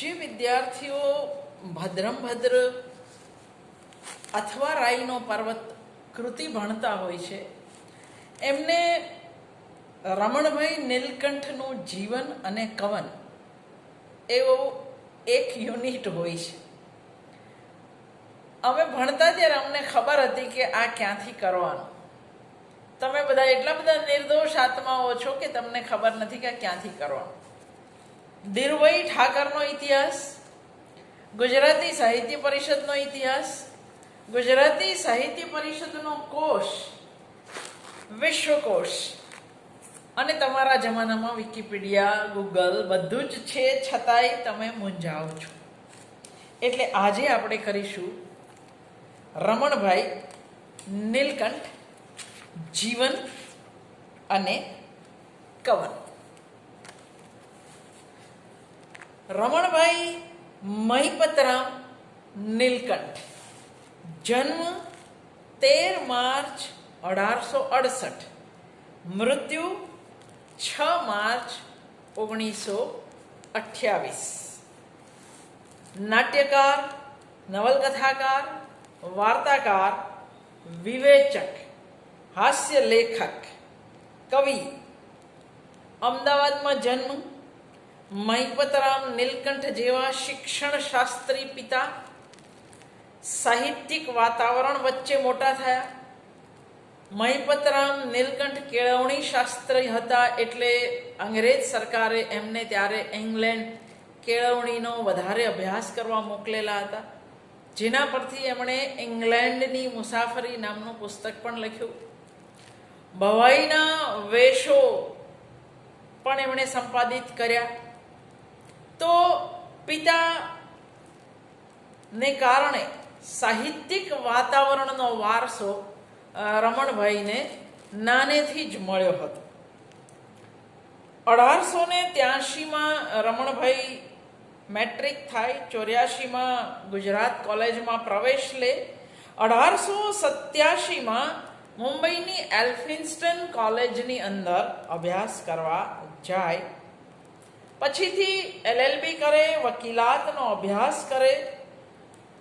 જે વિદ્યાર્થીઓ ભદ્રમભદ્ર અથવા રાઈનો પર્વત કૃતિ ભણતા હોય છે, એમને રમણભાઈ નીલકંઠનું જીવન અને કવન એવો એક યુનિટ હોય છે. અમે ભણતા ત્યારે અમને ખબર હતી કે આ ક્યાંથી કરવાનું. તમે બધા એટલા બધા નિર્દોષ આત્માઓ છો કે તમને ખબર નથી કે ક્યાંથી કરવાનું. ધીરુભાઈ ઠાકરનો ઇતિહાસ, ગુજરાતી સાહિત્ય પરિષદનો ઇતિહાસ, ગુજરાતી સાહિત્ય પરિષદનો કોષ વિશ્વકોશ. અને તમારા જમાનામાં વિકિપીડિયા, ગૂગલ બધું જ છે છતાંય તમે મૂંઝાઓ છો. એટલે આજે આપણે કરીશું રમણભાઈ, નીલકંઠ, જીવન અને કવન. રમણભાઈ મહિપતરામ નીલકંઠ. જન્મ તેર માર્ચ અઢારસો અડસઠ. મૃત્યુ છ માર્ચ ઓગણીસો અઠ્યાવીસ. નાટ્યકાર, નવલકથાકાર, વાર્તાકાર, વિવેચક હાસ્ય લેખક કવિ. અમદાવાદમાં જન્મ મહિપતરામ નીલકંઠ જેવા શિક્ષણ શાસ્ત્રી પિતા સાહિત્યિક વાતાવરણ વચ્ચે મોટા થયા. મહિપતરામ નીલકંઠ કેળવણી શાસ્ત્રી હતા એટલે અંગ્રેજ સરકારે એમને ત્યારે ઇંગ્લેન્ડ કેળવણીનો વધારે અભ્યાસ કરવા મોકલેલા હતા. જેના પરથી એમણે ઇંગ્લેન્ડની મુસાફરી નામનું પુસ્તક પણ લખ્યું. ભવાઈના વેશો પણ એમણે સંપાદિત કર્યા. તો પિતા ને કારણે સાહિત્યિક વાતાવરણનો વારસો રમણભાઈને નાનેથી જ મળ્યો હતો. અઢારસો ને ત્યાસીમાં રમણભાઈ મેટ્રિક થાય ચોર્યાસીમાં ગુજરાત કોલેજમાં પ્રવેશ લે. અઢારસો સત્યાસીમાં મુંબઈની એલ્ફિન્સ્ટન કોલેજની અંદર અભ્યાસ કરવા જાય. પછીથી એલએલબી કરે, વકીલાતનો અભ્યાસ કરે.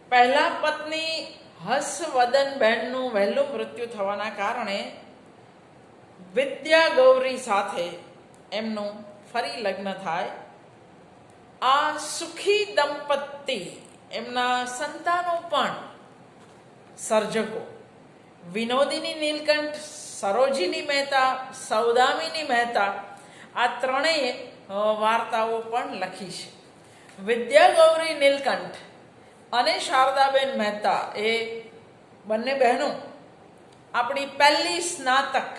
પહેલાં પત્ની હર્ષવદનબેનનું વહેલું મૃત્યુ થવાના કારણે વિદ્યા ગૌરી સાથે એમનું ફરી લગ્ન થાય. આ સુખી દંપતી એમના સંતાનો પણ સર્જકો. વિનોદિની નીલકંઠ, સરોજીની મહેતા, સૌદામિની મહેતા, આ ત્રણેય વાર્તાઓ પણ લખી છે વિદ્યા ગૌરી નીલકંઠ અને શારદાબેન મહેતા એ બંને બહેનો આપણી પહેલી સ્નાતક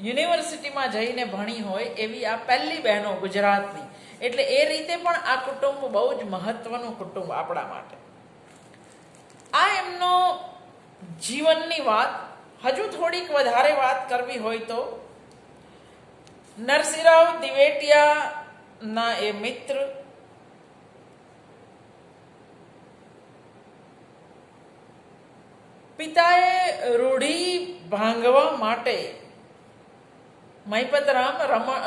યુનિવર્સિટીમાં જઈને ભણી હોય એવી આ પહેલી બહેનો ગુજરાતની. એટલે એ રીતે પણ આ કુટુંબ બહુ જ મહત્વનું કુટુંબ આપણા માટે. આ એમનો જીવનની વાત, હજુ થોડીક વધારે વાત કરવી હોય તો નરસિંહરાવ દિવેટિયાના એ મિત્ર. પિતાએ રૂઢી ભાંગવા માટે મહિપતરામ રમણ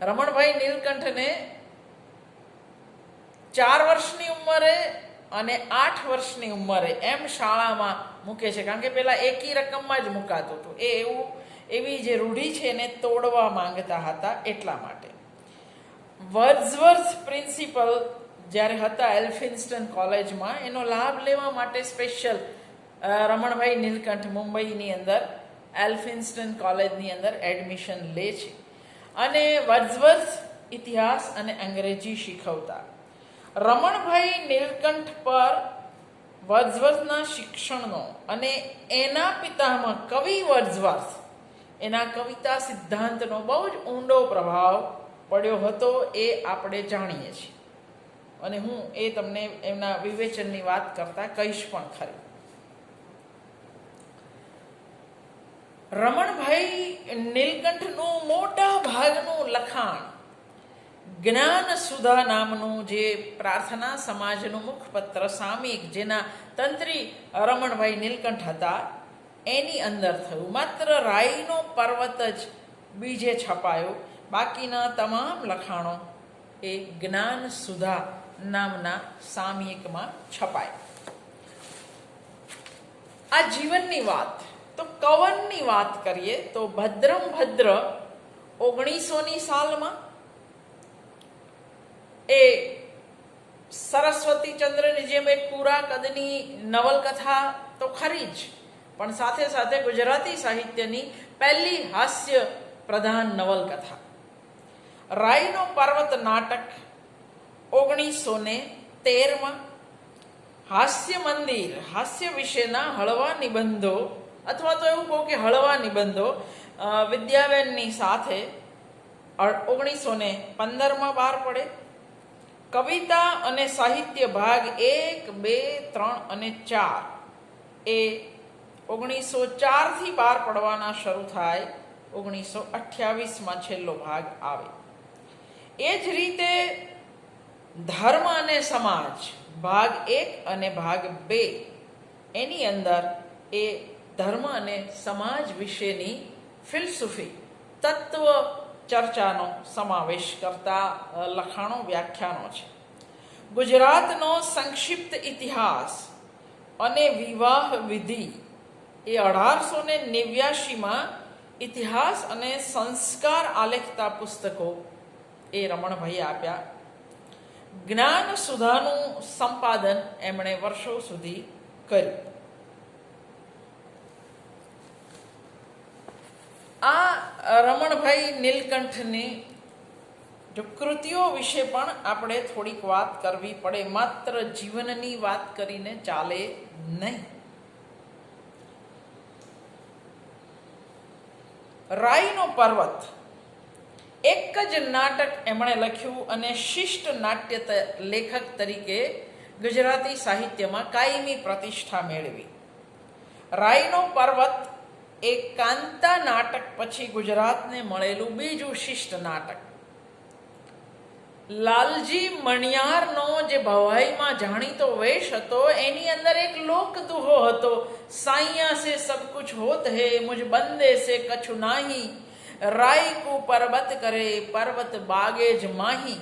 રમણભાઈ નીલકંઠને ચાર વર્ષની ઉંમરે અને આઠ વર્ષની ઉંમરે એમ શાળામાં મૂકે છે. કારણ કે પેલા એકી રકમમાં જ મુકાતું હતું. એ એવું એવી જે રૂઢી છે એને તોડવા માંગતા હતા એટલા માટે. વર્ઝવર્થ પ્રિન્સિપલ જ્યારે હતા એલ્ફિન્સ્ટન કોલેજમાં, એનો લાભ લેવા માટે સ્પેશિયલ રમણભાઈ નીલકંઠ મુંબઈની અંદર, એલ્ફિન્સ્ટન કોલેજની અંદર એડમિશન લે છે. અને વર્ઝવર્થ ઇતિહાસ અને અંગ્રેજી શીખવતા. રમણભાઈ નીલકંઠ પર વર્ઝવર્થના શિક્ષણનો અને એના પિતામાં કવિ વર્ડ્સવર્થ એના કવિતા સિદ્ધાંતનો બહુ જ ઊંડો પ્રભાવ પડ્યો હતો એ આપણે જાણીએ છીએ. અને હું એ તમને એમના વિવેચનની વાત કરતા કહીશ પણ ખરી. રમણભાઈ નીલકંઠનું મોટા ભાગનું લખાણ જ્ઞાન સુધા નામનું જે પ્રાર્થના સમાજનું મુખપત્ર સામિક જેના તંત્રી રમણભાઈ નીલકંઠ હતા એની અંદર થયું. માત્ર રાઈનો પર્વત જ બીજે છપાયો. બાકીના તમામ લખાણો એ જ્ઞાન સુધા નામના સામયિકમાં છપાય. આ જીવનની વાત, તો કવનની વાત કરીએ, તો ભદ્રમ ભદ્ર ઓગણીસોની સાલમાં એ સરસ્વતી ચંદ્રની જેમ એક પૂરા કદની નવલકથા તો ખરી જ. પણ સાથે સાથે ગુજરાતી સાહિત્યની પહેલી હાસ્ય પ્રધાન નવલકથા. રાયનો પર્વત નાટક ઓગણીસો ને તેરમાં હાસ્ય મંદિર, હાસ્ય વિશેના હળવા નિબંધો અથવા તો એવું કહું કે હળવા નિબંધો વિદ્યાબેનની સાથે ઓગણીસો ને પંદરમાં બહાર પડે. કવિતા અને સાહિત્ય ભાગ એક, બે, ત્રણ અને ચાર એ ઓગણીસો ચારથી બહાર પડવાના શરૂ થાય ઓગણીસો અઠ્યાવીસમાં છેલ્લો ભાગ આવે. એ જ રીતે ધર્મ અને સમાજ, ભાગ એક અને ભાગ બે, એની અંદર એ ધર્મ અને સમાજ વિશેની ફિલસુફી, તત્વ ચર્ચાનો સમાવેશ કરતા લખાણો વ્યાખ્યાનો છે. ગુજરાતનો સંક્ષિપ્ત ઇતિહાસ અને વિવાહ વિધિ એ અઢારસો ને નેવ્યાશીમાં ઇતિહાસ અને સંસ્કાર આલેખતા પુસ્તકો એ રમણભાઈએ આપ્યા. જ્ઞાન સુધાનું સંપાદન એમણે વર્ષો સુધી કર્યું. આ રમણભાઈ નીલકંઠની જો કૃતિઓ વિશે પણ આપણે થોડીક વાત કરવી પડે, માત્ર જીવનની વાત કરીને ચાલે નહીં. રાઈનો પર્વત. એક જ નાટક એમણે લખ્યું અને શિષ્ટ નાટ્ય લેખક તરીકે ગુજરાતી સાહિત્યમાં કાયમી પ્રતિષ્ઠા મેળવી. રાઈનો પર્વત એ કાંતા નાટક પછી ગુજરાતને મળેલું બીજું શિષ્ટ નાટક. લાલજી મણિયારનો જે ભવાઈમાં જાણીતો વેશ હતો, એની અંદર એક લોક દુહો હતો. સાઈયા સે સબ કુછ હોત હે, મુજ બંદે સે કછુ નાહી. રાય કુ પર્વત કરે, પર્વત બાગે જ માહી.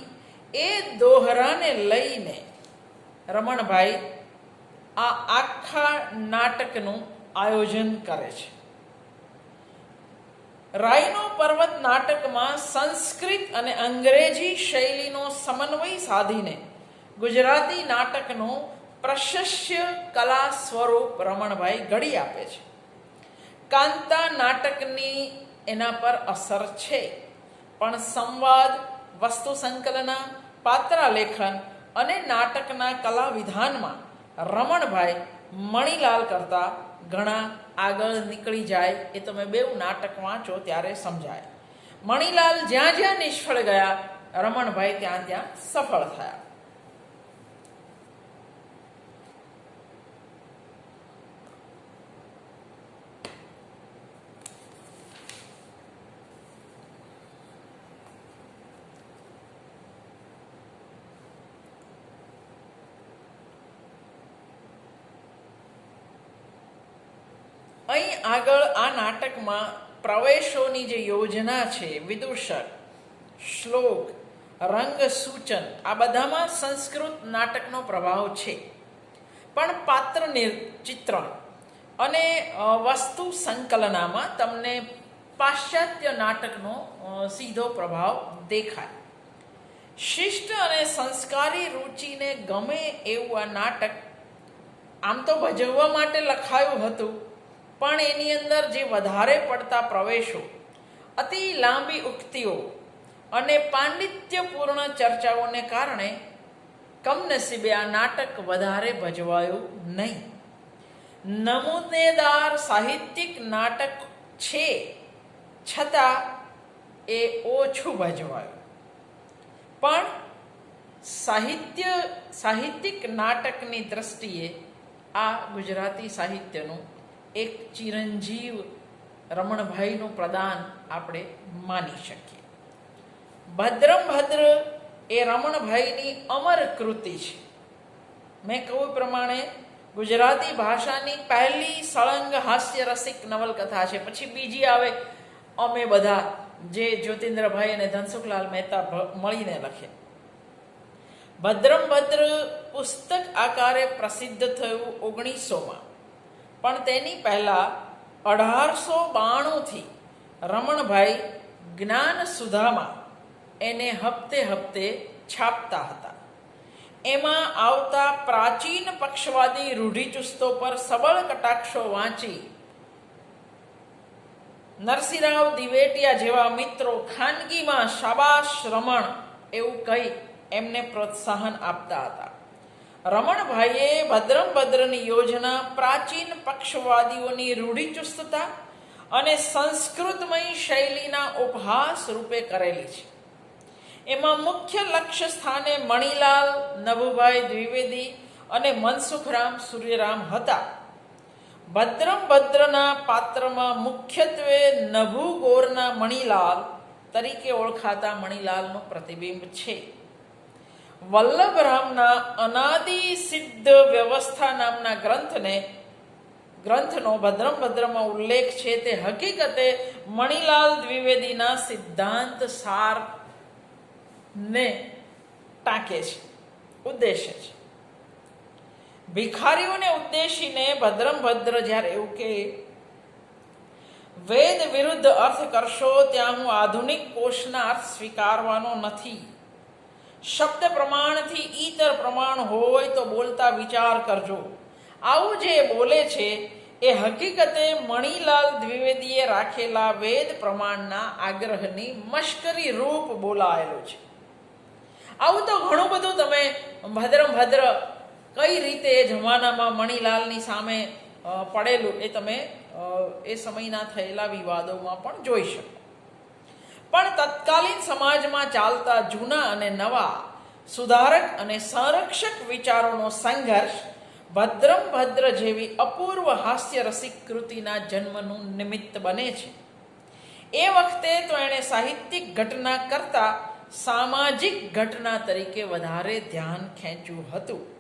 એ દોહરાને લઈને રમણભાઈ આ આખા નાટકનું આયોજન કરે છે. રાયનો પર્વત નાટકમાં સંસ્કૃત અને અંગ્રેજી શૈલીનો સમન્વય સાધીને ગુજરાતી નાટકનું પ્રશસ્ય કલા સ્વરૂપ રમણભાઈ ઘડી આપે છે. કાંતા નાટકની એના પર અસર છે, પણ સંવાદ, વસ્તુ સંકલના, પાત્રાલેખન અને નાટકના કલા વિધાનમાં રમણભાઈ મણિલાલ કરતા ઘણા આગળ નીકળી જાય એ તમે બેઉ નાટક વાંચો ત્યારે સમજાય. મણિલાલ જ્યાં જ્યાં નિષ્ફળ ગયા, રમણભાઈ ત્યાં ત્યાં સફળ થયા. અહીં આગળ આ નાટકમાં પ્રવેશોની જે યોજના છે, વિદૂષક, શ્લોક, રંગ સૂચન, આ બધામાં સંસ્કૃત નાટકનો પ્રભાવ છે. પણ પાત્ર ચિત્રણ અને વસ્તુ સંકલનામાં તમને પાશ્ચાત્ય નાટકનો સીધો પ્રભાવ દેખાય. શિષ્ટ અને સંસ્કારી રુચિને ગમે એવું આ નાટક આમ તો ભજવવા માટે લખાયું હતું પણ એની અંદર જે વધારે પડતા પ્રવેશો, અતિ લાંબી ઉક્તિઓ અને પાંડિત્યપૂર્ણ ચર્ચાઓને કારણે કમનસીબે આ નાટક વધારે ભજવાયું નહીં. નમૂનેદાર સાહિત્યિક નાટક છે, છતાં એ ઓછું ભજવાયું. પણ સાહિત્ય, સાહિત્યિક નાટકની દ્રષ્ટિએ આ ગુજરાતી સાહિત્યનું એક ચિરંજીવ રમણભાઈનું પ્રદાન આપણે માની શકીએ. ભદ્રમ ભદ્ર એ રમણભાઈની અમર કૃતિ છે. મેં કહ્યું પ્રમાણે ગુજરાતી ભાષાની પહેલી સળંગ હાસ્ય રસિક નવલકથા છે. પછી બીજી આવે અમે બધા જે જ્યોતિન્દ્રભાઈ અને ધનસુખલાલ મહેતા મળીને લખે. ભદ્રમ ભદ્ર પુસ્તક આકારે પ્રસિદ્ધ થયું ઓગણીસોમાં. પણ તેની પહેલાં અઢારસો બાણુંથી રમણભાઈ જ્ઞાન સુધામાં એને હપ્તે હપ્તે છાપતા હતા. એમાં આવતા પ્રાચીન પક્ષવાદી રૂઢિચુસ્તો પર સબળ કટાક્ષો વાંચી નરસિંહરાવ દિવેટિયા જેવા મિત્રો ખાનગીમાં શાબાશ રમણ એવું કહી એમને પ્રોત્સાહન આપતા હતા. રમણભાઈએ ભદ્રમ ભદ્રની યોજના પ્રાચીન પક્ષવાદીઓની રૂઢિચુસ્તતા અને સંસ્કૃતમય શૈલીના ઉપહાસ રૂપે કરેલી છે. એમાં મુખ્ય લક્ષ્ય સ્થાને મણિલાલ નભુભાઈ દ્વિવેદી અને મનસુખરામ સૂર્યરામ હતા. ભદ્રમ ભદ્રના પાત્રમાં મુખ્યત્વે નભુ ગોરના મણિલાલ તરીકે ઓળખાતા મણિલાલનું પ્રતિબિંબ છે. વલ્લભરામના અનાદિ સિદ્ધ વ્યવસ્થા નામના ગ્રંથને, ગ્રંથનો ભદ્રમ ભદ્રમાં ઉલ્લેખ છે તે હકીકતે મણિલાલ દ્વિવેદીના સિદ્ધાંત સાર ને ટાંકે છે, ઉદ્દેશ્ય છે. ભિખારીઓને ઉદ્દેશીને ભદ્રમ ભદ્ર જ્યારે એવું કે, વેદ વિરુદ્ધ અર્થ કરશો ત્યાં હું આધુનિક કોષના અર્થ સ્વીકારવાનો નથી. શબ્દ પ્રમાણથી ઈતર પ્રમાણ હોય તો બોલતા વિચાર કરજો. આવું જે બોલે છે, એ હકીકતે મણિલાલ દ્વિવેદીએ રાખેલા વેદ પ્રમાણના આગ્રહની મશ્કરી રૂપ બોલાયેલો છે. આવું તો ઘણું બધું તમે ભદ્રમ ભદ્ર કઈ રીતે એ જમાનામાં મણિલાલની સામે પડેલું એ તમે એ સમયના થયેલા વિવાદોમાં પણ જોઈ શકો. પણ તત્કાલીન સમાજમાં ચાલતા જૂના અને નવા સુધારક અને સંરક્ષક વિચારોનો સંઘર્ષ ભદ્રમ ભદ્ર જેવી અપૂર્વ હાસ્ય રસિક કૃતિના જન્મનું નિમિત્ત બને છે. એ વખતે તો એણે સાહિત્યિક ઘટના કરતા સામાજિક ઘટના તરીકે વધારે ધ્યાન ખેંચ્યું હતું.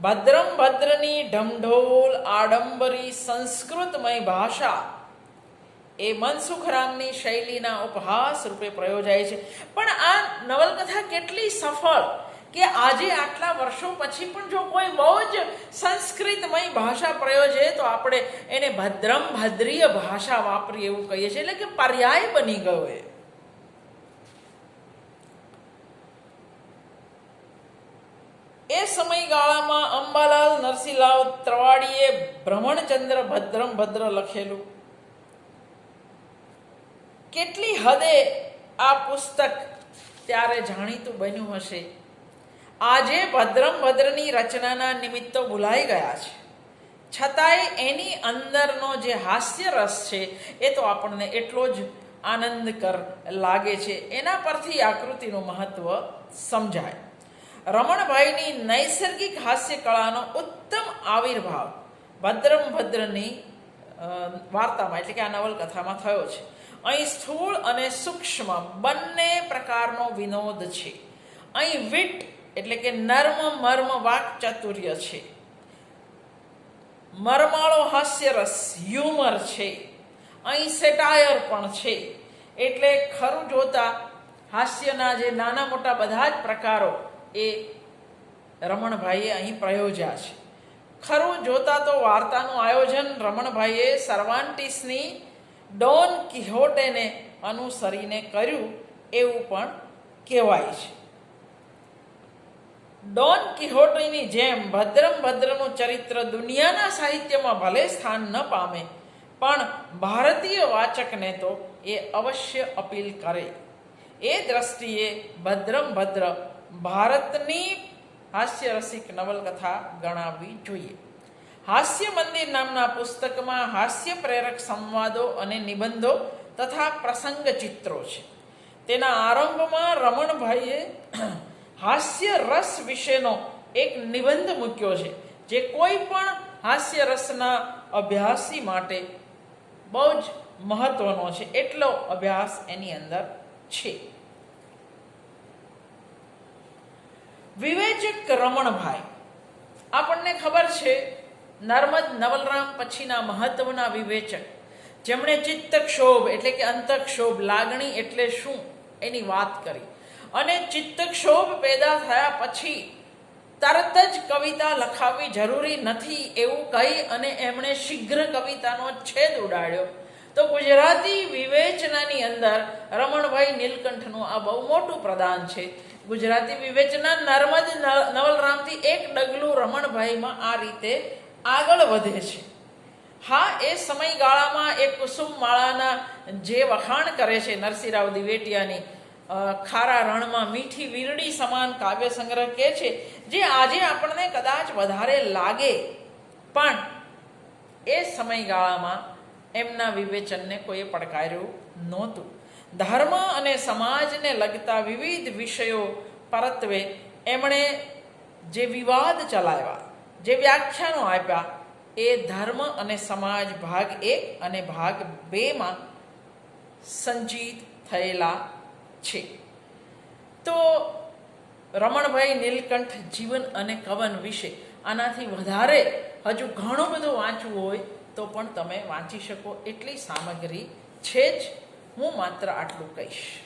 ભદ્રમ ભદ્રની ઢમઢોલ, આડંબરી, સંસ્કૃતમય ભાષા એ મનસુખરામની શૈલીના ઉપહાસ રૂપે પ્રયોજાય છે. પણ આ નવલકથા કેટલી સફળ કે આજે આટલા વર્ષો પછી પણ જો કોઈ બહુ જ સંસ્કૃતમય ભાષા પ્રયોજે તો આપણે એને ભદ્રમ ભદ્રીય ભાષા વાપરીએ એવું કહીએ છીએ. એટલે કે પર્યાય બની ગયો એ. એ સમયગાળામાં અંબાલાલ નરસિંહલાલ ત્રવાડીએ ભ્રમણચંદ્ર ભદ્રમ ભદ્ર લખેલું. કેટલી હદે આ પુસ્તક ત્યારે જાણીતું બન્યું હશે? આજે ભદ્રમ ભદ્રની રચનાના નિમિત્તો ભૂલાઈ ગયા છે. છતાંય એની અંદરનો જે હાસ્ય રસ છે, એ તો આપણને એટલો જ આનંદકર લાગે છે. એના પરથી આકૃતિનું મહત્વ સમજાય. રમણભાઈની નૈસર્ગિક હાસ્ય કળાનો ઉત્તમ આવિર્ભાવ ભદ્રમ ભદ્રની વાર્તામાં, એટલે કે આ નવલકથામાં થયો છે. અહીં સ્થૂળ અને સૂક્ષ્મ બંને પ્રકારનો વિનોદ છે. અહીં વિટ એટલે કે નર્મ, મર્મ, વાક ચાતુર્ય છે. મરમાળો હાસ્યરસ હ્યુમર છે. અહીં સેટાયર પણ છે. એટલે ખરું જોતા હાસ્યના જે નાના મોટા બધા જ પ્રકારો એ રમણભાઈએ અહીં પ્રયોજ્યા છે. ખરું જોતા તો વાર્તાનું આયોજન રમણભાઈએ સર્વાન્ટિસની ડોન કિહોટેને અનુસરીને કર્યું એવું પણ કહેવાય છે. ડોન કિહોટીની જેમ ભદ્રમ ભદ્રનું ચરિત્ર દુનિયાના સાહિત્યમાં ભલે સ્થાન ન પામે, પણ ભારતીય વાચકને તો એ અવશ્ય અપીલ કરે. એ દ્રષ્ટિએ ભદ્રમ ભદ્ર ભારતની હાસ્યરસિક નવલકથા ગણાવવી જોઈએ. હાસ્ય મંદિર નામના પુસ્તકમાં હાસ્ય પ્રેરક સંવાદો અને નિબંધો તથા પ્રસંગ ચિત્રો છે. તેના આરંભમાં રમણભાઈએ હાસ્ય રસ વિશેનો એક નિબંધ મૂક્યો છે, જે કોઈ પણ હાસ્ય રસના અભ્યાસી માટે બહુ જ મહત્વનો છે. એટલો અભ્યાસ એની અંદર છે. વિવેચક રમણભાઈ. આપણને ખબર છે નર્મદ નવલરામ પછીના મહત્વના વિવેચક. જેમણે ચિત્તક્ષોભ એટલે કે અંતક્ષોભ, લાગણી એટલે શું એની વાત કરી. અને ચિત્તક્ષોભ પેદા થયા પછી તરત જ કવિતા લખાવવી જરૂરી નથી એવું કહી અને એમણે શીઘ્ર કવિતાનો છેદ ઉડાડ્યો. તો ગુજરાતી વિવેચનાની અંદર રમણભાઈ નીલકંઠનું આ બહુ મોટું પ્રદાન છે. ગુજરાતી વિવેચના નર્મદ નવલરામથી એક ડગલું રમણભાઈમાં આ રીતે આગળ વધે છે. હા, એ સમયગાળામાં એ કુસુમ માળાના જે વખાણ કરે છે નરસિંહરાવ દિવેટિયાની ખારા રણમાં મીઠી વીરડી સમાન કાવ્ય સંગ્રહ કે છે, જે આજે આપણને કદાચ વધારે લાગે. પણ એ સમયગાળામાં એમના વિવેચનને કોઈએ પડકાર્યું નહોતું. ધર્મ અને સમાજને લગતા વિવિધ વિષયો પરત્વે એમણે જે વિવાદ ચલાવ્યા જે વ્યાખ્યાનો આપ્યા, એ ધર્મ અને સમાજ ભાગ એક અને ભાગ બેમાં સંચિત થયેલા છે. તો રમણભાઈ નીલકંઠ જીવન અને કવન વિશે આનાથી વધારે હજુ ઘણું બધું વાંચવું હોય તો પણ તમે વાંચી શકો. એટલી સામગ્રી છે જ. હું માત્ર આટલું કહીશ.